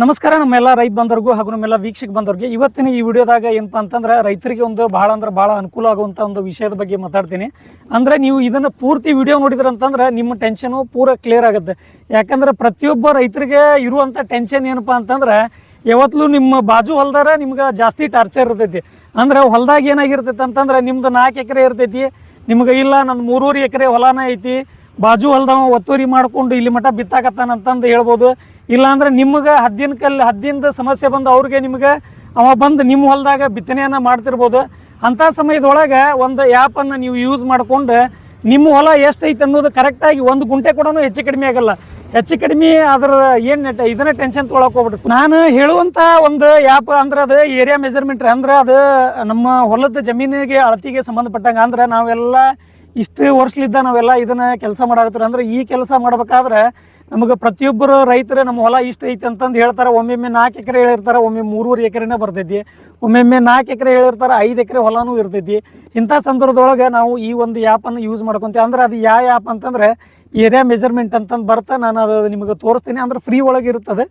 ನಮಸ್ಕಾರ ನಮ್ಮೆಲ್ಲ ರೈತ ಬಂದವ್ರಿಗೂ ಹಾಗೂ ನಮ್ಮೆಲ್ಲ ವೀಕ್ಷಕ ಬಂದವ್ರಿಗೆ. ಇವತ್ತಿನ ಈ ವಿಡಿಯೋದಾಗ ಏನಪ್ಪ ಅಂತಂದ್ರೆ ರೈತರಿಗೆ ಒಂದು ಭಾಳ ಅಂದ್ರೆ ಭಾಳ ಅನುಕೂಲ ಆಗುವಂಥ ಒಂದು ವಿಷಯದ ಬಗ್ಗೆ ಮಾತಾಡ್ತೀನಿ. ಅಂದರೆ ನೀವು ಇದನ್ನು ಪೂರ್ತಿ ವಿಡಿಯೋ ನೋಡಿದ್ರೆ ಅಂತಂದ್ರೆ ನಿಮ್ಮ ಟೆನ್ಷನು ಪೂರ ಕ್ಲಿಯರ್ ಆಗುತ್ತೆ. ಯಾಕಂದ್ರೆ ಪ್ರತಿಯೊಬ್ಬ ರೈತರಿಗೆ ಇರುವಂಥ ಟೆನ್ಷನ್ ಏನಪ್ಪ ಅಂತಂದ್ರೆ ಯಾವತ್ತಲೂ ನಿಮ್ಮ ಬಾಜು ಹೊಲ್ದಾರ ನಿಮ್ಗೆ ಜಾಸ್ತಿ ಟಾರ್ಚರ್ ಇರ್ತೈತಿ. ಅಂದ್ರೆ ಹೊಲ್ದಾಗ ಏನಾಗಿರ್ತೈತೆ ಅಂತಂದ್ರೆ ನಿಮ್ದು ನಾಲ್ಕು ಎಕರೆ ಇರ್ತೈತಿ, ನಿಮ್ಗೆ ಇಲ್ಲ ನಂದು ಮೂರೂರು ಎಕರೆ ಹೊಲನ ಐತಿ, ಬಾಜು ಹೊಲ್ದವ ಒತ್ತುವರಿ ಮಾಡ್ಕೊಂಡು ಇಲ್ಲಿ ಮಠ ಬಿತ್ತಾಕತ್ತಾನಂತಂದು ಹೇಳ್ಬೋದು. ಇಲ್ಲಾಂದ್ರೆ ನಿಮ್ಗೆ ಹದ್ದಿನ ಕಲ್ಲು ಹದ್ದಿಂದ ಸಮಸ್ಯೆ ಬಂದು ಅವ್ರಿಗೆ ನಿಮ್ಗೆ ಅವ ಬಂದು ನಿಮ್ಮ ಹೊಲದಾಗ ಬಿತ್ತನೆಯನ್ನು ಮಾಡ್ತಿರ್ಬೋದು. ಅಂಥ ಸಮಯದೊಳಗೆ ಒಂದು ಆ್ಯಪನ್ನು ನೀವು ಯೂಸ್ ಮಾಡಿಕೊಂಡು ನಿಮ್ಮ ಹೊಲ ಎಷ್ಟೈತೆ ಅನ್ನೋದು ಕರೆಕ್ಟಾಗಿ ಒಂದು ಗುಂಟೆ ಕೂಡ ಹೆಚ್ಚು ಕಡಿಮೆ ಆಗಲ್ಲ. ಹೆಚ್ಚು ಕಡಿಮೆ ಅದ್ರ ಏನು ಇದನ್ನ ಟೆನ್ಷನ್ ತೊಗೊಳಕ್ ಹೋಗ್ಬಿಟ್ಟು ನಾನು ಹೇಳುವಂಥ ಒಂದು ಆ್ಯಪ್ ಅಂದ್ರೆ ಅದು ಏರಿಯಾ ಮೆಜರ್ಮೆಂಟ್ ಅಂದ್ರೆ ಅದು ನಮ್ಮ ಹೊಲದ ಜಮೀನಿಗೆ ಅಳತಿಗೆ ಸಂಬಂಧಪಟ್ಟಂಗೆ. ಅಂದ್ರೆ ನಾವೆಲ್ಲ ಇಷ್ಟು ವರ್ಷಲಿದ್ದ ನಾವೆಲ್ಲ ಇದನ್ನ ಕೆಲಸ ಮಾಡಾಕತ್ತೀರ ಅಂದ್ರೆ ಈ ಕೆಲಸ ಮಾಡ್ಬೇಕಾದ್ರೆ ನಮಗೆ ಪ್ರತಿಯೊಬ್ಬರು ರೈತರು ನಮ್ಮ ಹೊಲ ಇಷ್ಟ ಐತಿ ಅಂತಂದು ಹೇಳ್ತಾರೆ. ಒಮ್ಮೊಮ್ಮೆ ನಾಲ್ಕು ಎಕರೆ ಹೇಳಿರ್ತಾರೆ ಒಮ್ಮೆ ಮೂರುವರೆ ಎಕರೆನೇ ಬರ್ತೈತಿ ಒಮ್ಮೊಮ್ಮೆ ನಾಲ್ಕು ಎಕರೆ ಹೇಳಿರ್ತಾರೆ, ಐದು ಎಕರೆ ಹೊಲನೂ ಇರ್ತೈತಿ. ಇಂಥ ಸಂದರ್ಭದೊಳಗೆ ನಾವು ಈ ಒಂದು ಆ್ಯಪನ್ನು ಯೂಸ್ ಮಾಡ್ಕೊತೀವಿ. ಅಂದ್ರೆ ಅದು ಯಾವ ಆ್ಯಪ್ ಅಂತಂದ್ರೆ ಏರಿಯಾ ಮೆಜರ್ಮೆಂಟ್ ಅಂತಂದು ಬರ್ತಾ ನಾನು ಅದು ನಿಮಗೆ ತೋರಿಸ್ತೀನಿ. ಅಂದ್ರೆ ಫ್ರೀ ಒಳಗೆ ಇರ್ತದೆ.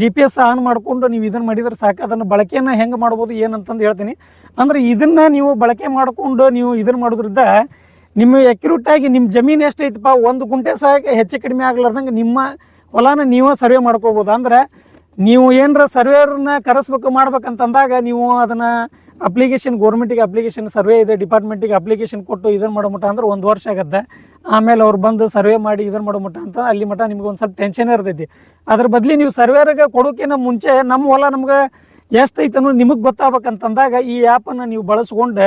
ಜಿ ಪಿ ಎಸ್ ಆನ್ ಮಾಡಿಕೊಂಡು ನೀವು ಇದನ್ನು ಮಾಡಿದ್ರೆ ಸಾಕು. ಅದನ್ನು ಬಳಕೆಯನ್ನು ಹೆಂಗೆ ಮಾಡ್ಬೋದು ಏನಂತಂದು ಹೇಳ್ತೀನಿ. ಅಂದ್ರೆ ಇದನ್ನು ನೀವು ಬಳಕೆ ಮಾಡಿಕೊಂಡು ನೀವು ಇದನ್ನು ಮಾಡೋದ್ರಿಂದ ನಿಮ್ಮ ಅಕ್ಯುರೇಟ್ ಆಗಿ ನಿಮ್ಮ ಜಮೀನು ಎಷ್ಟೈತಪ್ಪ? ಒಂದು ಗುಂಟೆ ಸಹಾಯಕ ಹೆಚ್ಚು ಕಡಿಮೆ ಆಗ್ಲಾರ್ದಂಗೆ ನಿಮ್ಮ ಹೊಲನ ನೀವೇ ಸರ್ವೆ ಮಾಡ್ಕೋಬೋದು. ಅಂದ್ರೆ ನೀವು ಏನರ ಸರ್ವೇರ್ನ ಕರೆಸ್ಬೇಕು, ಮಾಡ್ಬೇಕಂತಂದಾಗ ನೀವು ಅದನ್ನು ಅಪ್ಲಿಕೇಶನ್ ಗೌರ್ಮೆಂಟಿಗೆ ಅಪ್ಲಿಕೇಶನ್ ಸರ್ವೆ ಇದೆ ಡಿಪಾರ್ಟ್ಮೆಂಟಿಗೆ ಅಪ್ಲಿಕೇಶನ್ ಕೊಟ್ಟು ಇದನ್ನು ಮಾಡೋ ಮಟ್ಟ ಅಂದ್ರೆ ಒಂದು ವರ್ಷ ಆಗುತ್ತೆ. ಆಮೇಲೆ ಅವ್ರು ಬಂದು ಸರ್ವೆ ಮಾಡಿ ಇದನ್ನು ಮಾಡೋ ಮಟ್ಟ ಅಂತ ಅಲ್ಲಿ ಮಟ್ಟ ನಿಮ್ಗೆ ಒಂದು ಸ್ವಲ್ಪ ಟೆನ್ಷನ್ ಇರ್ತೈತಿ. ಅದ್ರ ಬದಲಿ ನೀವು ಸರ್ವೇರಿಗೆ ಕೊಡೋಕ್ಕಿಂತ ಮುಂಚೆ ನಮ್ಮ ಹೊಲ ನಮ್ಗೆ ಎಷ್ಟೈತೆ ಅನ್ನೋದು ನಿಮಗೆ ಗೊತ್ತಾಗಬೇಕಂತಂದಾಗ ಈ ಆ್ಯಪನ್ನು ನೀವು ಬಳಸ್ಕೊಂಡು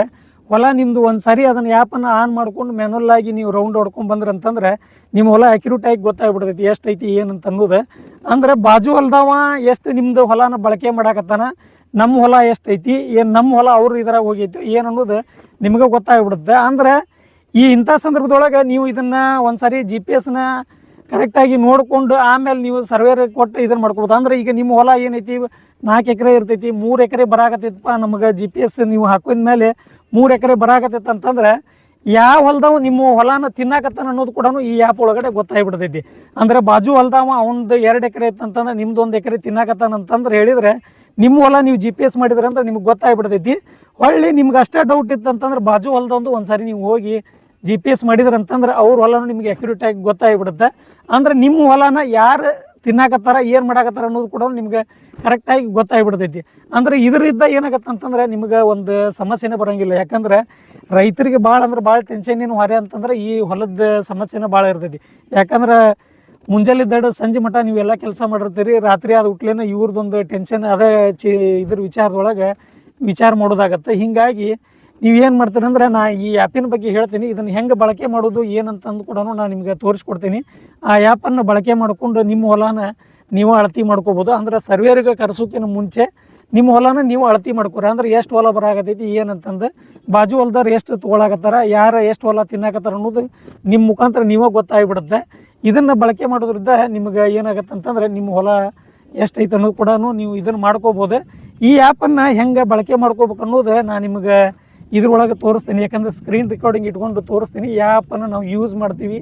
ಹೊಲ ನಿಮ್ಮದು ಒಂದು ಸರಿ ಅದನ್ನು ಆ್ಯಪನ್ನು ಆನ್ ಮಾಡ್ಕೊಂಡು ಮ್ಯಾನುವಲ್ ಆಗಿ ನೀವು ರೌಂಡ್ ಹೊಡ್ಕೊಂಡು ಬಂದ್ರ ಅಂತಂದ್ರೆ ನಿಮ್ಮ ಹೊಲ ಅಕ್ಯುರೇಟ್ ಆಗಿ ಗೊತ್ತಾಗ್ಬಿಡ್ತೈತಿ ಎಷ್ಟೈತಿ ಏನಂತ ಅನ್ನೋದು. ಅಂದ್ರೆ ಬಾಜು ಹೊಲ್ದವ ಎಷ್ಟು ನಿಮ್ಮದು ಹೊಲನ ಬಳಕೆ ಮಾಡಾಕತ್ತಾನ ನಮ್ಮ ಹೊಲ ಎಷ್ಟೈತಿ ಏನು ನಮ್ಮ ಹೊಲ ಅವ್ರು ಇದ್ರಾಗ ಹೋಗೈತಿ, ಏನು ಅನ್ನೋದು ನಿಮಗೆ ಗೊತ್ತಾಗ್ಬಿಡುತ್ತೆ. ಅಂದ್ರೆ ಈ ಇಂಥ ಸಂದರ್ಭದೊಳಗೆ ನೀವು ಇದನ್ನು ಒಂದು ಸಾರಿ ಜಿ ಪಿ ಎಸ್ನ ಕರೆಕ್ಟಾಗಿ ನೋಡಿಕೊಂಡು ಆಮೇಲೆ ನೀವು ಸರ್ವೇರ್ ಕೊಟ್ಟು ಇದನ್ನು ಮಾಡ್ಕೊಬೋದು. ಅಂದ್ರೆ ಈಗ ನಿಮ್ಮ ಹೊಲ ಏನೈತಿ ನಾಲ್ಕು ಎಕರೆ ಇರ್ತೈತಿ, ಮೂರು ಎಕರೆ ಬರಾಕತ್ತೈತಪ್ಪ ನಮಗೆ ಜಿ ಪಿ ಎಸ್ ನೀವು ಹಾಕಿದ ಮೇಲೆ ಮೂರು ಎಕರೆ ಬರಾಕತ್ತೈತೆ ಅಂತಂದ್ರೆ ಯಾವ ಹೊಲ್ದವ ನಿಮ್ಮ ಹೊಲನ ತಿನ್ನಾಕತ್ತಾನ ಅನ್ನೋದು ಕೂಡ ಈ ಆ್ಯಪ್ ಒಳಗಡೆ ಗೊತ್ತಾಗ್ಬಿಡ್ತೈತಿ. ಅಂದ್ರೆ ಬಾಜು ಹೊಲದವ ಅವನದು ಎರಡು ಎಕರೆ ಇತ್ತಂತಂದ್ರೆ ನಿಮ್ದು ಒಂದು ಎಕರೆ ತಿನ್ನಾಕತ್ತಾನ ಅಂತಂದ್ರೆ ಹೇಳಿದ್ರೆ ನಿಮ್ಮ ಹೊಲ ನೀವು ಜಿ ಪಿ ಎಸ್ ಮಾಡಿದ್ರೆ ಅಂದ್ರೆ ನಿಮ್ಗೆ ಗೊತ್ತಾಗ್ಬಿಡ್ತೈತಿ. ಹೊಳ್ಳಿ ನಿಮ್ಗೆ ಅಷ್ಟೇ ಡೌಟ್ ಇತ್ತಂತಂದ್ರೆ ಬಾಜು ಹೊಲ್ದೊಂದು ಒಂದು ಸಾರಿ ನೀವು ಹೋಗಿ ಜಿ ಪಿ ಎಸ್ ಮಾಡಿದ್ರೆ ಅಂತಂದ್ರೆ ಅವ್ರ ಹೊಲನೂ ನಿಮ್ಗೆ ಅಕ್ಯುರೇಟ್ ಆಗಿ ಗೊತ್ತಾಗ್ಬಿಡುತ್ತೆ. ಅಂದ್ರೆ ನಿಮ್ಮ ಹೊಲನ ಯಾರು ತಿನ್ನಾಕತ್ತಾರ, ಏನು ಮಾಡಾಕತ್ತಾರ ಅನ್ನೋದು ಕೂಡ ನಿಮ್ಗೆ ಕರೆಕ್ಟಾಗಿ ಗೊತ್ತಾಗ್ಬಿಡ್ತೈತಿ. ಅಂದ್ರೆ ಇದರಿಂದ ಏನಾಗತ್ತೆ ಅಂತಂದ್ರೆ ನಿಮ್ಗೆ ಒಂದು ಸಮಸ್ಯೆನೇ ಬರೋಂಗಿಲ್ಲ. ಯಾಕಂದ್ರೆ ರೈತರಿಗೆ ಭಾಳ ಅಂದ್ರೆ ಭಾಳ ಟೆನ್ಷನ್ ಏನು ಹೊರೆ ಅಂತಂದ್ರೆ ಈ ಹೊಲದ ಸಮಸ್ಯೆನೇ ಭಾಳ ಇರ್ತೈತಿ. ಯಾಕಂದ್ರೆ ಮುಂಜಾನೆ ದಡ ಸಂಜೆ ಮಟ್ಟ ನೀವೆಲ್ಲ ಕೆಲಸ ಮಾಡಿರ್ತೀರಿ, ರಾತ್ರಿ ಅದು ಹುಟ್ಲೇನ ಇವ್ರದ್ದೊಂದು ಟೆನ್ಷನ್ ಅದೇ ಚಿ ಇದ್ರ ವಿಚಾರದೊಳಗೆ ವಿಚಾರ ಮಾಡೋದಾಗತ್ತೆ. ಹೀಗಾಗಿ ನೀವೇನು ಮಾಡ್ತೀರಿ ಅಂದ್ರೆ ನಾ ಈ ಆ್ಯಪಿನ ಬಗ್ಗೆ ಹೇಳ್ತೀನಿ. ಇದನ್ನು ಹೆಂಗೆ ಬಳಕೆ ಮಾಡೋದು, ಏನಂತಂದು ಕೂಡ ನಾನು ನಿಮಗೆ ತೋರಿಸ್ಕೊಡ್ತೀನಿ. ಆ ಆ್ಯಪನ್ನು ಬಳಕೆ ಮಾಡಿಕೊಂಡು ನಿಮ್ಮ ಹೊಲನ ನೀವು ಅಳತಿ ಮಾಡ್ಕೋಬೋದು. ಅಂದ್ರೆ ಸರ್ವೇರಿಗೆ ಕರೆಸೋಕ್ಕಿಂತ ಮುಂಚೆ ನಿಮ್ಮ ಹೊಲನ ನೀವು ಅಳತಿ ಮಾಡ್ಕೊರಿ. ಅಂದ್ರೆ ಎಷ್ಟು ಹೊಲ ಬರಾಗತೈತಿ ಏನಂತಂದು ಬಾಜು ಹೊಲ್ದವ್ರು ಎಷ್ಟು ತೊಗೊಳಕತ್ತಾರ ಯಾರು ಎಷ್ಟು ಹೊಲ ತಿನ್ನಾಕತ್ತಾರ ಅನ್ನೋದು ನಿಮ್ಮ ಮುಖಾಂತರ ನೀವೇ ಗೊತ್ತಾಗಿಬಿಡುತ್ತೆ. ಇದನ್ನು ಬಳಕೆ ಮಾಡೋದ್ರಿಂದ ನಿಮ್ಗೆ ಏನಾಗತ್ತೆ ಅಂತಂದ್ರೆ ನಿಮ್ಮ ಹೊಲ ಎಷ್ಟೈತೆ ಅನ್ನೋದು ಕೂಡ ನೀವು ಇದನ್ನು ಮಾಡ್ಕೋಬೋದು. ಈ ಆ್ಯಪನ್ನು ಹೆಂಗೆ ಬಳಕೆ ಮಾಡ್ಕೋಬೇಕು ಅನ್ನೋದು ನಾನು ನಿಮ್ಗೆ ಇದ್ರೊಳಗೆ ತೋರಿಸ್ತೀನಿ, ಯಾಕಂದರೆ ಸ್ಕ್ರೀನ್ ರೆಕಾರ್ಡಿಂಗ್ ಇಟ್ಕೊಂಡು ತೋರಿಸ್ತೀನಿ ಆ್ಯಪನ್ನು ನಾವು ಯೂಸ್ ಮಾಡ್ತೀವಿ,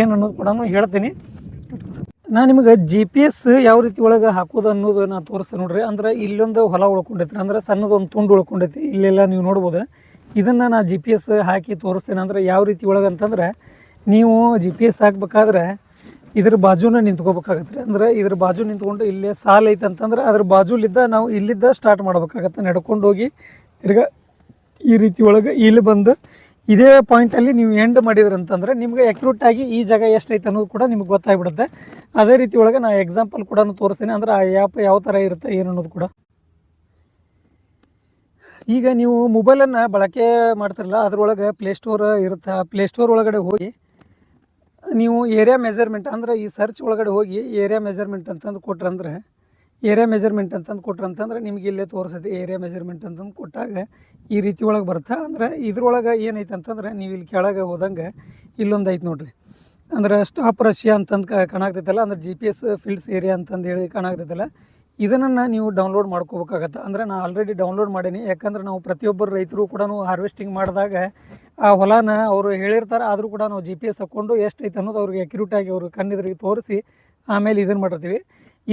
ಏನು ಅನ್ನೋದು ಕೂಡ ಹೇಳ್ತೀನಿ. ನಾನು ನಿಮಗೆ ಜಿ ಪಿ ಎಸ್ ಯಾವ ರೀತಿ ಒಳಗೆ ಹಾಕೋದು ಅನ್ನೋದು ನಾನು ತೋರಿಸ್ತೇನೆ ನೋಡ್ರಿ. ಅಂದ್ರೆ ಇಲ್ಲೊಂದು ಹೊಲ ಉಳ್ಕೊಂಡೈತಿ ಅಂದ್ರೆ ಸಣ್ಣದೊಂದು ತುಂಡು ಉಳ್ಕೊಂಡೈತಿ ಇಲ್ಲೆಲ್ಲ ನೀವು ನೋಡ್ಬೋದು. ಇದನ್ನು ನಾನು ಜಿ ಪಿ ಎಸ್ ಹಾಕಿ ತೋರಿಸ್ತೀನಿ, ಅಂದ್ರೆ ಯಾವ ರೀತಿ ಒಳಗೆ ಅಂತಂದ್ರೆ, ನೀವು ಜಿ ಪಿ ಎಸ್ ಹಾಕ್ಬೇಕಾದ್ರೆ ಇದ್ರ ಬಾಜುನ ನಿಂತ್ಕೋಬೇಕಾಗತ್ತೆ ರೀ. ಅಂದ್ರೆ ಇದ್ರ ಬಾಜು ನಿಂತ್ಕೊಂಡು ಇಲ್ಲೇ ಸಾಲ ಐತೆ ಅಂತಂದ್ರೆ ಅದ್ರ ಬಾಜುಲಿದ್ದ ನಾವು ಇಲ್ಲಿದ್ದ ಸ್ಟಾರ್ಟ್ ಮಾಡ್ಬೇಕಾಗತ್ತೆ ನಡ್ಕೊಂಡು ಹೋಗಿ ತಿರ್ಗಾ ಈ ರೀತಿ ಒಳಗೆ ಇಲ್ಲಿ ಬಂದು ಇದೇ ಪಾಯಿಂಟಲ್ಲಿ ನೀವು ಎಂಡ್ ಮಾಡಿದ್ರಿ ಅಂತಂದ್ರೆ ನಿಮ್ಗೆ ಆಗಿ ಈ ಜಾಗ ಎಷ್ಟೈತೆ ಅನ್ನೋದು ಕೂಡ ನಿಮ್ಗೆ ಗೊತ್ತಾಗ್ಬಿಡುತ್ತೆ. ಅದೇ ರೀತಿ ಒಳಗೆ ನಾನು ಎಕ್ಸಾಂಪಲ್ ಕೂಡ ತೋರಿಸ್ತೀನಿ. ಅಂದ್ರೆ ಆ ಆ್ಯಪ್ ಯಾವ ಥರ ಇರುತ್ತೆ, ಏನು ಅನ್ನೋದು ಕೂಡ. ಈಗ ನೀವು ಮೊಬೈಲನ್ನು ಬಳಕೆ ಮಾಡ್ತಿರಲ್ಲ, ಅದ್ರೊಳಗೆ ಪ್ಲೇಸ್ಟೋರ್ ಇರುತ್ತೆ. ಆ ಪ್ಲೇಸ್ಟೋರ್ ಒಳಗಡೆ ಹೋಗಿ ನೀವು ಏರಿಯಾ ಮೆಜರ್ಮೆಂಟ್ ಅಂದ್ರೆ ಈ ಸರ್ಚ್ ಒಳಗಡೆ ಹೋಗಿ ಏರಿಯಾ ಮೆಜರ್ಮೆಂಟ್ ಅಂತಂದು ಕೊಟ್ರಂದ್ರೆ ಏರಿಯಾ ಮೆಜರ್ಮೆಂಟ್ ಅಂತಂದು ಕೊಟ್ರಂತಂದ್ರೆ ನಿಮ್ಗೆ ಇಲ್ಲೇ ತೋರಿಸುತ್ತೆ ಏರಿಯಾ ಮೆಜರ್ಮೆಂಟ್ ಅಂತಂದು ಕೊಟ್ಟಾಗ ಈ ರೀತಿ ಒಳಗೆ ಬರುತ್ತೆ ಅಂದ್ರೆ ಇದ್ರೊಳಗೆ ಏನೈತೆ ಅಂತಂದ್ರೆ ನೀವು ಇಲ್ಲಿ ಕೆಳಗೆ ಹೋದಂಗೆ ಇಲ್ಲೊಂದು ಐತೆ ನೋಡಿರಿ. ಅಂದ್ರೆ ಸ್ಟಾಪ್ ರಷ್ಯಾ ಅಂತಂದು ಕಾಣಾಗ್ತೈತಲ್ಲ, ಅಂದ್ರೆ G P S fields area ಅಂತಂದು ಹೇಳಿ ಕಾಣಾಗ್ತೈತಲ್ಲ ಇದನ್ನು ನೀವು ಡೌನ್ಲೋಡ್ ಮಾಡ್ಕೋಬೇಕಾಗತ್ತೆ. ಅಂದರೆ ನಾನು ಆಲ್ರೆಡಿ ಡೌನ್ಲೋಡ್ ಮಾಡೀನಿ. ಯಾಕಂದ್ರೆ ನಾವು ಪ್ರತಿಯೊಬ್ಬರು ರೈತರು ಕೂಡ ಹಾರ್ವೆಸ್ಟಿಂಗ್ ಮಾಡಿದಾಗ ಆ ಹೊಲನ ಅವರು ಹೇಳಿರ್ತಾರೆ, ಆದರೂ ಕೂಡ ನಾವು ಜಿ ಪಿ ಎಸ್ ಹಾಕ್ಕೊಂಡು ಎಷ್ಟೈತೆ ಅನ್ನೋದು ಅವ್ರಿಗೆ ಆಗಿ ಅವರು ಕಣ್ಣಿದ್ರಿಗೆ ತೋರಿಸಿ ಆಮೇಲೆ ಇದನ್ನು ಮಾಡಿರ್ತೀವಿ.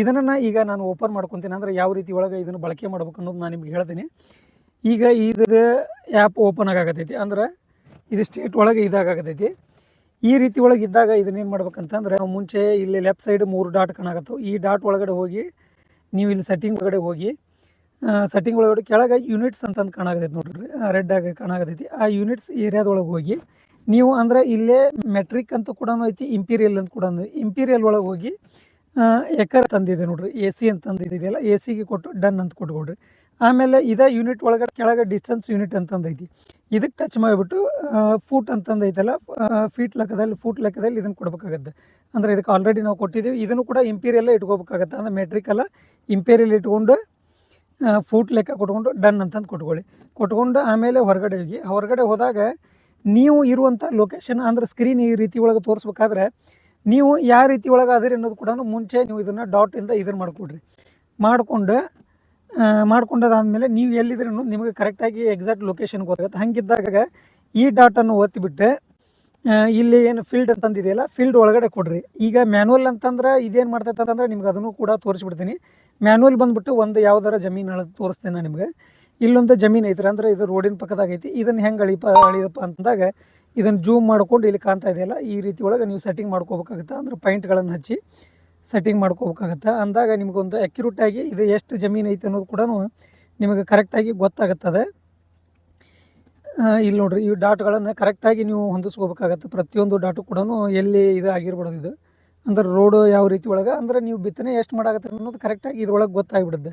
ಇದನ್ನು ಈಗ ನಾನು ಓಪನ್ ಮಾಡ್ಕೊತೀನಿ. ಅಂದರೆ ಯಾವ ರೀತಿ ಒಳಗೆ ಇದನ್ನು ಬಳಕೆ ಮಾಡ್ಬೇಕು ಅನ್ನೋದು ನಾನು ನಿಮ್ಗೆ ಹೇಳ್ತೀನಿ. ಈಗ ಇದು ಆ್ಯಪ್ ಓಪನ್ ಆಗಾಕತ್ತೈತಿ. ಅಂದ್ರೆ ಇದು ಸ್ಟೇಟ್ ಒಳಗೆ ಇದಾಗತೈತಿ ಈ ರೀತಿ ಒಳಗೆ ಇದ್ದಾಗ ಇದನ್ನೇನು ಮಾಡ್ಬೇಕಂತಂದ್ರೆ ಮುಂಚೆ ಇಲ್ಲಿ ಲೆಫ್ಟ್ ಸೈಡ್ ಮೂರು ಡಾಟ್ ಕಾಣಾಕತ್ತವು. ಈ ಡಾಟ್ ಒಳಗಡೆ ಹೋಗಿ ನೀವು ಇಲ್ಲಿ ಸೆಟ್ಟಿಂಗ್ ಒಳಗಡೆ ಹೋಗಿ ಸೆಟ್ಟಿಂಗ್ ಒಳಗಡೆ ಕೆಳಗೆ ಯೂನಿಟ್ಸ್ ಅಂತಂದು ಕಾಣಾಗತೈತಿ ನೋಡ್ರಿ. ರೆಡ್ ಆಗಿ ಕಾಣಾಗತೈತಿ ಆ ಯೂನಿಟ್ಸ್ ಏರಿಯಾದೊಳಗೆ ಹೋಗಿ ನೀವು ಅಂದ್ರೆ ಇಲ್ಲೇ ಮೆಟ್ರಿಕ್ ಅಂತ ಕೂಡ ಐತಿ ಇಂಪೀರಿಯಲ್ ಅಂತ ಕೂಡ ಇಂಪೀರಿಯಲ್ ಒಳಗೆ ಹೋಗಿ ಎಕರ್ ತಂದಿದೆ ನೋಡ್ರಿ ಎ ಸಿ ಅಂತ ತಂದಿದೆಯಲ್ಲ ಎ ಸಿಗೆ ಕೊಟ್ಟು ಡನ್ ಅಂತ ಕೊಟ್ಕೊಡ್ರಿ. ಆಮೇಲೆ ಇದೇ ಯೂನಿಟ್ ಒಳಗಡೆ ಕೆಳಗೆ ಡಿಸ್ಟೆನ್ಸ್ ಯೂನಿಟ್ ಅಂತಂದೈತಿ ಇದಕ್ಕೆ ಟಚ್ ಮಾಡಿಬಿಟ್ಟು ಫೂಟ್ ಅಂತಂದೈತಲ್ಲ ಫೀಟ್ ಲೆಕ್ಕದಲ್ಲಿ ಫೂಟ್ ಲೆಕ್ಕದಲ್ಲಿ ಇದನ್ನು ಕೊಡ್ಬೇಕಾಗತ್ತೆ. ಅಂದರೆ ಇದಕ್ಕೆ ಆಲ್ರೆಡಿ ನಾವು ಕೊಟ್ಟಿದ್ದೀವಿ, ಇದನ್ನು ಕೂಡ ಇಂಪೀರಿಯಲ್ಲ ಇಟ್ಕೋಬೇಕಾಗತ್ತೆ. ಅಂದರೆ ಮೆಟ್ರಿಕಲ್ಲ ಇಂಪೀರಿಯಲ್ ಇಟ್ಕೊಂಡು ಫೂಟ್ ಲೆಕ್ಕ ಕೊಟ್ಕೊಂಡು ಡನ್ ಅಂತಂದು ಕೊಟ್ಕೊಳ್ಳಿ. ಕೊಟ್ಕೊಂಡು ಆಮೇಲೆ ಹೊರಗಡೆ ಹೋಗಿ, ಹೊರಗಡೆ ಹೋದಾಗ ನೀವು ಇರುವಂಥ ಲೊಕೇಶನ್ ಅಂದ್ರೆ ಸ್ಕ್ರೀನ್ ಈ ರೀತಿ ಒಳಗೆ ತೋರಿಸ್ಬೇಕಾದ್ರೆ ನೀವು ಯಾವ ರೀತಿ ಒಳಗೆ ಅದಿರಿ ಅನ್ನೋದು ಕೂಡ ಮುಂಚೆ ನೀವು ಇದನ್ನು ಡಾಟಿಂದ ಇದನ್ನು ಮಾಡಿಕೊಡ್ರಿ. ಮಾಡಿಕೊಂಡು ಮಾಡ್ಕೊಂಡದಾದ್ಮೇಲೆ ನೀವು ಎಲ್ಲಿದ್ರಿ ಅನ್ನೋದು ನಿಮಗೆ ಕರೆಕ್ಟಾಗಿ ಎಕ್ಸಾಕ್ಟ್ ಲೊಕೇಶನ್ ಗೊತ್ತಾಗುತ್ತೆ. ಹಂಗಿದ್ದಾಗ ಈ ಡಾಟನ್ನು ಒತ್ತಿಬಿಟ್ಟು ಆ, ಇಲ್ಲಿ ಏನು ಫೀಲ್ಡ್ ಅಂತಂದಿದೆಯಲ್ಲ ಫೀಲ್ಡ್ ಒಳಗಡೆ ಕೊಡ್ರಿ. ಈಗ ಮ್ಯಾನುವಲ್ ಅಂತಂದ್ರೆ ಇದೇನು ಮಾಡ್ತೈತೆ ಅಂತಂದ್ರೆ ನಿಮ್ಗೆ ಅದನ್ನು ಕೂಡ ತೋರಿಸ್ಬಿಡ್ತೀನಿ. ಮ್ಯಾನುವಲ್ ಬಂದ್ಬಿಟ್ಟು ಒಂದು ಯಾವ್ದಾರ ಜಮೀನು ಅಳದು ತೋರಿಸ್ತೇನೆ ನಾನು ನಿಮಗೆ. ಇಲ್ಲೊಂದು ಜಮೀನು ಐತ್ರಿ ಅಂದ್ರೆ ಇದು ರೋಡಿನ ಪಕ್ಕದಾಗ ಐತಿ ಇದನ್ನು ಹೆಂಗೆ ಅಳಿಪ ಅಳಿಯಪ್ಪ ಅಂತಂದಾಗ ಇದನ್ನು ಜೂಮ್ ಮಾಡ್ಕೊಂಡು ಇಲ್ಲಿ ಕಾಣ್ತಾ ಇದೆಯಲ್ಲ, ಈ ರೀತಿ ಒಳಗೆ ನೀವು ಸೆಟ್ಟಿಂಗ್ ಮಾಡ್ಕೋಬೇಕಾಗುತ್ತೆ? ಅಂದ್ರೆ ಪಾಯಿಂಟ್ಗಳನ್ನು ಹಚ್ಚಿ ಸೆಟ್ಟಿಂಗ್ ಮಾಡ್ಕೋಬೇಕಾಗತ್ತೆ? ಅಂದಾಗ ನಿಮಗೊಂದು ಆಗಿ ಇದು ಎಷ್ಟು ಜಮೀನು ಐತೆ ಅನ್ನೋದು ಕೂಡ ನಿಮಗೆ ಕರೆಕ್ಟಾಗಿ ಗೊತ್ತಾಗುತ್ತದೆ. ಇಲ್ಲಿ ನೋಡ್ರಿ, ಈ ಡಾಟ್ಗಳನ್ನು ಕರೆಕ್ಟಾಗಿ ನೀವು ಹೊಂದಿಸ್ಕೋಬೇಕಾಗತ್ತೆ. ಪ್ರತಿಯೊಂದು ಡಾಟು ಕೂಡ ಎಲ್ಲಿ ಇದು ಆಗಿರ್ಬಾರ್ದು ಇದು. ಅಂದ್ರೆ ರೋಡು ಯಾವ ರೀತಿ ಒಳಗೆ? ಅಂದ್ರೆ ನೀವು ಬಿತ್ತನೆ ಎಷ್ಟು ಮಾಡಾಗತ್ತೆ ಅನ್ನೋದು ಕರೆಕ್ಟಾಗಿ ಇದ್ರೊಳಗೆ ಗೊತ್ತಾಗ್ಬಿಡುತ್ತೆ.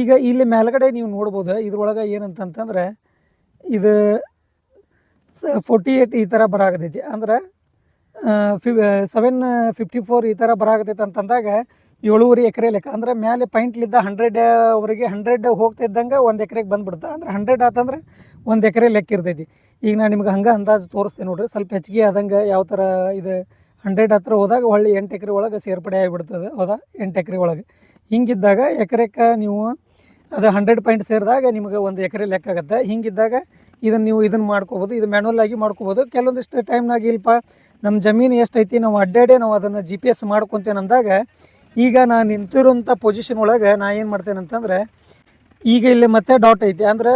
ಈಗ ಇಲ್ಲಿ ಮೇಲ್ಗಡೆ ನೀವು ನೋಡ್ಬೋದು? ಇದ್ರೊಳಗೆ ಏನಂತಂತಂದ್ರೆ ಇದು ಫೋರ್ಟಿ ಏಯ್ಟ್ ಈ ಥರ ಬರಾಗತೈತಿ. ಅಂದ್ರೆ ಫಿ ಸೆವೆನ್ ಫಿಫ್ಟಿ ಫೋರ್ ಈ ಥರ ಬರಾಗತೈತಿ ಅಂತಂದಾಗ ಏಳುವರೆ ಎಕರೆ ಲೆಕ್ಕ. ಅಂದ್ರೆ ಮೇಲೆ ಪಾಯಿಂಟ್ಲಿದ್ದ ಹಂಡ್ರೆಡ್ ಅವರಿಗೆ ಹಂಡ್ರೆಡ್ ಹೋಗ್ತಾ ಇದ್ದಂಗೆ ಒಂದು ಎಕರೆಗೆ ಬಂದ್ಬಿಡುತ್ತೆ ಅಂದ್ರೆ ಹಂಡ್ರೆಡ್ ಆತಂದ್ರೆ ಒಂದು ಎಕರೆ ಲೆಕ್ಕ ಇರ್ತೈತಿ. ಈಗ ನಾನು ನಿಮ್ಗೆ ಹಂಗೆ ಅಂದಾಜು ತೋರಿಸ್ತೇನೆ ನೋಡ್ರಿ. ಸ್ವಲ್ಪ ಹೆಚ್ಚಿಗೆ ಆದಂಗೆ ಯಾವ ಥರ ಇದು ಹಂಡ್ರೆಡ್ ಹತ್ರ ಹೋದಾಗ ಹೊಳ್ಳಿ ಎಂಟು ಎಕರೆ ಒಳಗೆ ಸೇರ್ಪಡೆ ಆಗಿಬಿಡ್ತದೆ. ಹೌದಾ? ಎಂಟು ಎಕರೆ ಒಳಗೆ. ಹಿಂಗಿದ್ದಾಗ ಎಕರೆಕ್ಕೆ ನೀವು ಅದು ಹಂಡ್ರೆಡ್ ಪಾಯಿಂಟ್ ಸೇರಿದಾಗ ನಿಮಗೆ ಒಂದು ಎಕರೆ ಲೆಕ್ಕ ಆಗುತ್ತೆ. ಹಿಂಗಿದ್ದಾಗ ಇದನ್ನು ನೀವು ಇದನ್ನು ಮಾಡ್ಕೋಬೋದು, ಇದು ಮ್ಯಾನುವಲ್ ಆಗಿ ಮಾಡ್ಕೋಬೋದು. ಕೆಲವೊಂದಿಷ್ಟು ಟೈಮ್ನಾಗ ಇಲ್ಪ ನಮ್ಮ ಜಮೀನು ಎಷ್ಟೈತಿ, ನಾವು ಅಡ್ಡಾಡೇ ನಾವು ಅದನ್ನು ಜಿ ಪಿ ಎಸ್ ಮಾಡ್ಕೊತೇನೆ ಅಂದಾಗ, ಈಗ ನಾನು ನಿಂತಿರುವಂಥ ಪೊಸಿಷನ್ ಒಳಗೆ ನಾ ಏನು ಮಾಡ್ತೇನೆ ಅಂತಂದರೆ, ಈಗ ಇಲ್ಲಿ ಮತ್ತೆ ಡಾಟ್ ಐತಿ. ಅಂದ್ರೆ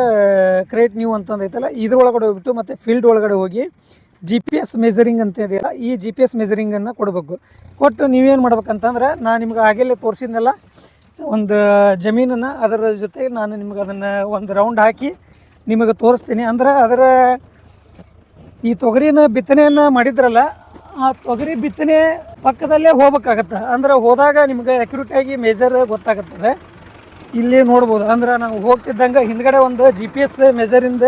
ಕ್ರೇಟ್ ನ್ಯೂ ಅಂತಂದು ಐತಲ್ಲ, ಇದ್ರೊಳಗಡೆ ಹೋಗ್ಬಿಟ್ಟು ಮತ್ತು ಫೀಲ್ಡ್ ಒಳಗಡೆ ಹೋಗಿ ಜಿ ಪಿ ಎಸ್ ಮೆಜರಿಂಗ್ ಅಂತ ಇದೆಯಲ್ಲ, ಈ ಜಿ ಪಿ ಎಸ್ ಮೆಜರಿಂಗನ್ನು ಕೊಡಬೇಕು. ಕೊಟ್ಟು ನೀವೇನು ಮಾಡ್ಬೇಕಂತಂದ್ರೆ, ನಾನು ನಿಮ್ಗೆ ಆಗಲೇ ತೋರಿಸಿದ್ನಲ್ಲ, ಒಂದು ಜಮೀನನ್ನು, ಅದರ ಜೊತೆಗೆ ನಾನು ನಿಮ್ಗೆ ಅದನ್ನು ಒಂದು ರೌಂಡ್ ಹಾಕಿ ನಿಮಗೆ ತೋರಿಸ್ತೀನಿ. ಅಂದ್ರೆ ಅದರ ಈ ತೊಗರಿನ ಬಿತ್ತನೆಯನ್ನು ಮಾಡಿದ್ರಲ್ಲ, ಆ ತೊಗರಿ ಬಿತ್ತನೆ ಪಕ್ಕದಲ್ಲೇ ಹೋಗ್ಬೇಕಾಗತ್ತೆ. ಅಂದ್ರೆ ಹೋದಾಗ ನಿಮ್ಗೆ ಆಗಿ ಮೇಜರ್ ಗೊತ್ತಾಗುತ್ತದೆ. ಇಲ್ಲಿ ನೋಡ್ಬೋದು. ಅಂದ್ರೆ ನಾವು ಹೋಗ್ತಿದ್ದಂಗೆ ಹಿಂದ್ಗಡೆ ಒಂದು ಜಿ ಪಿ ಎಸ್ ಮೆಜರಿಂದ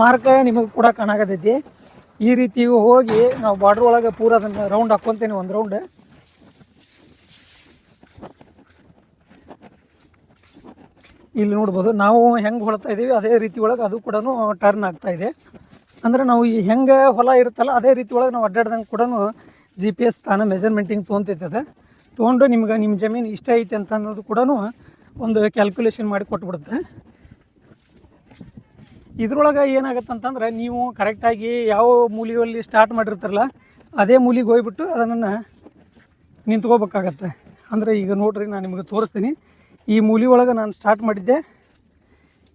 ಮಾರ್ಕ ನಿಮಗೆ ಕೂಡ ಕಾಣಾಗತೈತಿ ಈ ರೀತಿ ಹೋಗಿ ನಾವು ಬಾರ್ಡ್ರ್ ಒಳಗೆ ಪೂರ ಅದನ್ನು ರೌಂಡ್ ಹಾಕ್ಕೊತೀನಿ ಒಂದು ರೌಂಡ್ ಇಲ್ಲಿ ನೋಡ್ಬೋದು. ನಾವು ಹೆಂಗೆ ಹೊಳ್ತಾ ಇದ್ದೀವಿ ಅದೇ ರೀತಿ ಒಳಗೆ ಅದು ಕೂಡ ಟರ್ನ್ ಆಗ್ತಾ ಇದೆ. ಅಂದ್ರೆ ನಾವು ಈ ಹೆಂಗೆ ಹೊಲ ಇರುತ್ತಲ್ಲ, ಅದೇ ರೀತಿ ಒಳಗೆ ನಾವು ಅಡ್ಡಾಡ್ದಂಗೆ ಕೂಡ ಜಿ ಪಿ ಎಸ್ ಸ್ಥಾನ ಮೆಜರ್ಮೆಂಟಿಂಗ್ ತೊಗೊಂತೈತದೆ ತೊಗೊಂಡು ನಿಮ್ಗೆ ನಿಮ್ಮ ಜಮೀನು ಇಷ್ಟ ಐತೆ ಅಂತ ಅನ್ನೋದು ಕೂಡ ಒಂದು ಕ್ಯಾಲ್ಕುಲೇಷನ್ ಮಾಡಿ ಕೊಟ್ಬಿಡುತ್ತೆ. ಇದ್ರೊಳಗೆ ಏನಾಗುತ್ತೆ ಅಂತಂದ್ರೆ ನೀವು ಕರೆಕ್ಟಾಗಿ ಯಾವ ಮೂಲಿಯಲ್ಲಿ ಸ್ಟಾರ್ಟ್ ಮಾಡಿರ್ತಾರಲ್ಲ, ಅದೇ ಮೂಲಿಗೆ ಹೋಗ್ಬಿಟ್ಟು ಅದನ್ನು ನಿಂತ್ಕೋಬೇಕಾಗತ್ತೆ. ಅಂದರೆ ಈಗ ನೋಡ್ರಿ, ನಾನು ನಿಮಗೆ ತೋರಿಸ್ತೀನಿ. ಈ ಮೂಲಿ ಒಳಗೆ ನಾನು ಸ್ಟಾರ್ಟ್ ಮಾಡಿದ್ದೆ.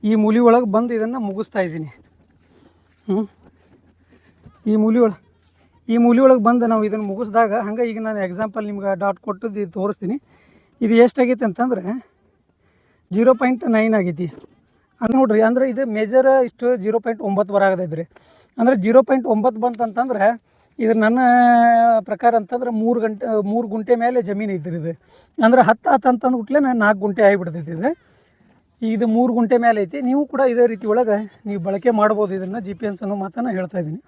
ಈ ಮೂಲಿ ಒಳಗೆ ಬಂದು ಇದನ್ನು ಮುಗಿಸ್ತಾ ಇದ್ದೀನಿ. ಹ್ಞೂ ಈ ಮೂಲಿ ಒಳಗೆ, ಈ ಮೂಲಿ ಒಳಗೆ ಬಂದು ನಾವು ಇದನ್ನು ಮುಗಿಸ್ದಾಗ, ಹಂಗೆ ಈಗ ನಾನು ಎಕ್ಸಾಂಪಲ್ ನಿಮ್ಗೆ ಡಾಟ್ ಕೊಟ್ಟದ್ದು ಇದು ತೋರಿಸ್ತೀನಿ. ಇದು ಎಷ್ಟಾಗೈತೆ ಅಂತಂದರೆ ಜೀರೋ ಪಾಯಿಂಟ್ ನೈನ್ ಆಗೈತಿ. ಅದು ನೋಡ್ರಿ, ಅಂದ್ರೆ ಇದು ಮೇಜರ್ ಇಷ್ಟು ಜೀರೋ ಪಾಯಿಂಟ್ ಒಂಬತ್ತು ಬರಾಗದೈತೆ ರೀ ಅಂದ್ರೆ ಜೀರೋ ಪಾಯಿಂಟ್ ಒಂಬತ್ತು ಬಂತಂತಂದ್ರೆ ಇದು ನನ್ನ ಪ್ರಕಾರ ಅಂತಂದ್ರೆ ಮೂರು ಗಂಟೆ, ಮೂರು ಗುಂಟೆ ಮೇಲೆ ಜಮೀನು ಇದ್ರಿ ಇದು. ಅಂದ್ರೆ ಹತ್ತು ಹತ್ತು ಅಂತಂದು ಗುಟ್ಲೆ ನಾನು ನಾಲ್ಕು ಗುಂಟೆ ಆಗಿಬಿಡ್ತೈತಿ ಇದು. ಇದು ಮೂರು ಗುಂಟೆ ಮೇಲೆ ಐತಿ. ನೀವು ಕೂಡ ಇದೇ ರೀತಿ ಒಳಗೆ ನೀವು ಬಳಕೆ ಮಾಡ್ಬೋದು ಇದನ್ನು. ಜಿ ಪಿ ಎನ್ಸ್ ಅನ್ನೋ ಮಾತನ್ನು ಹೇಳ್ತಾ ಇದ್ದೀನಿ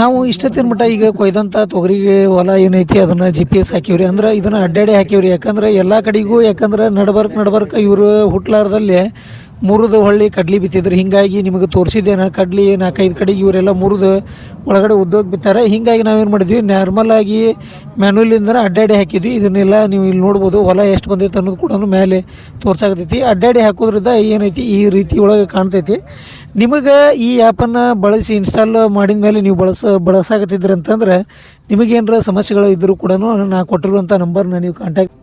ನಾವು ಇಷ್ಟೊತ್ತಿನ ಮಟ್ಟ ಈಗ ಕೊಯ್ದಂಥ ತೊಗರಿಗೆ ಹೊಲ ಏನೈತಿ, ಅದನ್ನು ಜಿ ಪಿ ಎಸ್ ಹಾಕಿವ್ರಿ. ಅಂದ್ರೆ ಇದನ್ನು ಅಡ್ಡಾಡಿ ಹಾಕಿವ್ರಿ. ಯಾಕಂದ್ರೆ ಎಲ್ಲ ಕಡೆಗೂ ಯಾಕಂದ್ರೆ ನಡ್ಬರ್ಕ್, ನಡ್ಬರ್ಕ ಇವರು ಹುಟ್ಲಾರ್ದಲ್ಲಿ ಮುರಿದು ಹೊಳ್ಳಿ ಕಡ್ಲಿ ಬಿತ್ತಿದ್ರು. ಹಿಂಗಾಗಿ ನಿಮಗೆ ತೋರಿಸಿದ್ದೇನೆ ಕಡ್ಲಿ, ನಾಲ್ಕೈದು ಕಡೆಗೆ ಇವರೆಲ್ಲ ಮುರಿದು ಒಳಗಡೆ ಉದ್ಯೋಗ ಬಿತ್ತಾರೆ. ಹಿಂಗಾಗಿ ನಾವೇನು ಮಾಡಿದ್ವಿ? ನಾರ್ಮಲ್ ಆಗಿ ಮ್ಯಾನುವಲಿಂದ ಅಡ್ಡಾಡಿ ಹಾಕಿದ್ವಿ. ಇದನ್ನೆಲ್ಲ ನೀವು ಇಲ್ಲಿ ನೋಡ್ಬೋದು, ಹೊಲ ಎಷ್ಟು ಬಂದೈತೆ ಅನ್ನೋದು ಕೂಡ ಮೇಲೆ ತೋರ್ಸಾಕತೈತಿ ಅಡ್ಡಾಡಿ ಹಾಕೋದ್ರಿಂದ ಏನೈತಿ? ಈ ರೀತಿ ಒಳಗೆ ಕಾಣ್ತೈತಿ. ನಿಮಗೆ ಈ ಆ್ಯಪನ್ನು ಬಳಸಿ ಇನ್ಸ್ಟಾಲ್ ಮಾಡಿದ ಮೇಲೆ ನೀವು ಬಳಸ ಬಳಸಾಕತ್ತಿದ್ರಿ ಅಂತಂದ್ರೆ ನಿಮಗೇನಾರ ಸಮಸ್ಯೆಗಳು ಇದ್ದರೂ ಕೂಡ ನಾ ಕೊಟ್ಟಿರುವಂಥ ನಂಬರ್ನ ನೀವು ಕಾಂಟ್ಯಾಕ್ಟ್